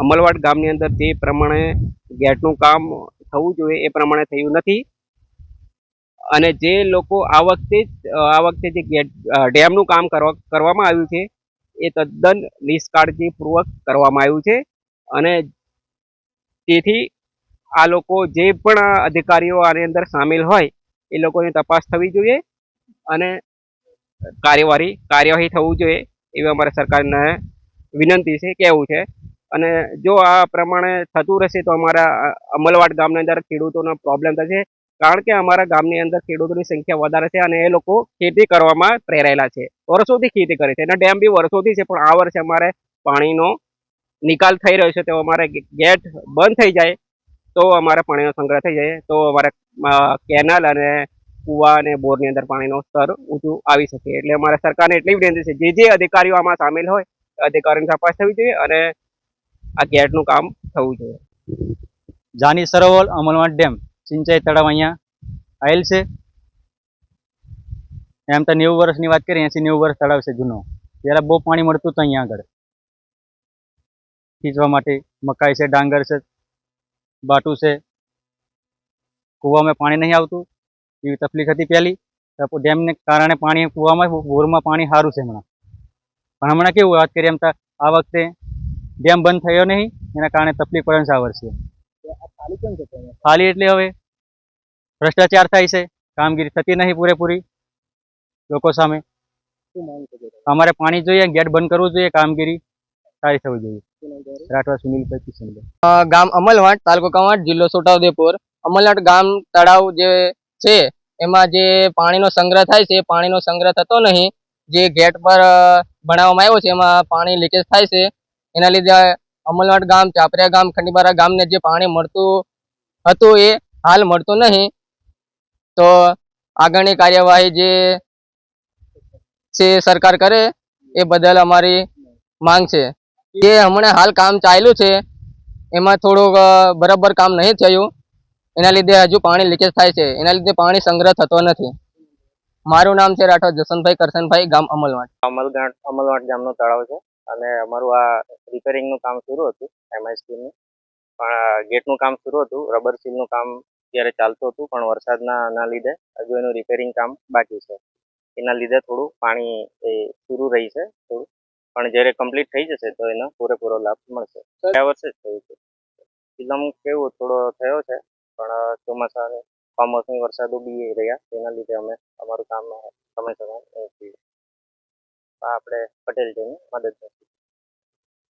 અમલવાડ ગામની અંદર જે પ્રમાણે ગેટનું કામ થવું જોઈએ, એ પ્રમાણે થયું નથી. અને જે લોકો આ વખતે જ, આ વખતે જે ગેટ ડેમનું કામ કરવા, કરવામાં આવ્યું છે, એ તદ્દન નિષ્કાળજીપૂર્વક કરવામાં આવ્યું છે. અને તેથી આ લોકો જે પણ અધિકારીઓ આની અંદર સામેલ હોય, એ લોકોની તપાસ થવી જોઈએ અને કાર્યવાહી કાર્યવાહી થવું જોઈએ, એવી અમારે સરકારને વિનંતી છે, કહેવું છે. અને જો આ પ્રમાણે થતું રહેશે તો અમારા અમલવાડ ગામની અંદર ખેડૂતોનો પ્રોબ્લેમ થશે. કારણ કે અમારા ગામની અંદર ખેડૂતોની સંખ્યા વધારે છે અને એ લોકો ખેતી કરવામાં પ્રેરાયેલા છે. વર્ષોથી ખેતી કરે છે. અને ડેમ બી વર્ષોથી છે, પણ આ વર્ષે અમારે પાણીનો નિકાલ થઈ રહ્યો છે. તો અમારે ગેટ બંધ થઈ જાય તો અમારે પાણીનો સંગ્રહ થઈ જાય. તો અમારે કેનાલ અને કુવા અને બોરની અંદર પાણીનો સ્તર ઊંચું આવી શકે. એટલે અમારે સરકારને એટલી વિનંતી છે. જે જે અધિકારીઓ આમાં સામેલ હોય અધિકારીની તપાસ થવી જોઈએ અને આ ગેટનું કામ થવું જોઈએ. જાની સરોવર અમલવાડ ડેમ, સિંચાઈ તળાવ અહીંયા આવેલ છે. એમ તો નેવું વર્ષની વાત કરીએ એસી નેવું વર્ષ તળાવ છે જૂનો. ત્યારે બહુ પાણી મળતું હતું અહીંયા આગળ. ખીચવા માટે મકાઈ છે, ડાંગર છે, બાટું છે. કૂવામાં પાણી નહીં આવતું. એવી તકલીફ હતી પહેલી. ડેમને કારણે પાણી કૂવામાં બોરમાં પાણી સારું છે હમણાં. પણ હમણાં કેવું વાત કરીએ એમ તો આ વખતે ડેમ બંધ થયો નહીં, એના કારણે તકલીફ પણ આ ખાલી એટલે હવે ભ્રષ્ટાચાર થાય છે, કામગીરી થતી નહીં પૂરેપૂરી લોકો સામે. અમારે પાણી જોઈએ, ગેટ બંધ કરવું જોઈએ, કામગીરી સારી થવી જોઈએ. રાઠવા સુનિલભાઈ કિશનભાઈ ગામ અમલવાટ તાલુકો કવાંટ જિલ્લો છોટાઉદેપુર. અમલવાટ ગામ તળાવ જે છે, એમાં જે પાણીનો સંગ્રહ થાય છે પાણીનો સંગ્રહ થતો નહીં. જે ગેટ પર બનાવવામાં આવ્યો છે, એમાં પાણી લીકેજ થાય છે. એના લીધે અમલવાડ ગામ, ચાપરિયા ગામ, ખંડીબારા ગામને જે પાણી મળતું હતું એ હાલ મળતું નહીં. તો આગળની કાર્યવાહી જે છે સરકાર કરે એ બદલ અમારી માંગ છે. કે હમણાં હાલ કામ ચાલ્યું છે, એમાં થોડુંક બરાબર કામ નહીં થયું. એના લીધે હજુ પાણી લીકેજ થાય છે. એના લીધે પાણી સંગ્રહ થતો નથી. મારું નામ છે રાઠોડ જસનભાઈ કરસનભાઈ ગામ અમલવાડ. અમલવાડ ગામનો તળાવ છે. અને અમારું આ રિપેરિંગનું કામ શરૂ હતું એમઆઈ સ્કીમનું પણ ગેટનું કામ શરૂ હતું રબર સીલનું કામ અત્યારે ચાલતું હતું પણ વરસાદના ના લીધે હજુ એનું રિપેરિંગ કામ બાકી છે. એના લીધે થોડું પાણી એ શરૂ રહી છે થોડું. પણ જ્યારે કમ્પ્લીટ થઈ જશે તો એનો પૂરેપૂરો લાભ મળશે. ગયા વર્ષે જ થયું છે ફિલ્મ કેવું થોડો થયો છે પણ ચોમાસા કમોસમી વરસાદો બી રહ્યા તેના લીધે અમે અમારું કામ સમયસર આપણે પટેલ જઈને મદદ કરશું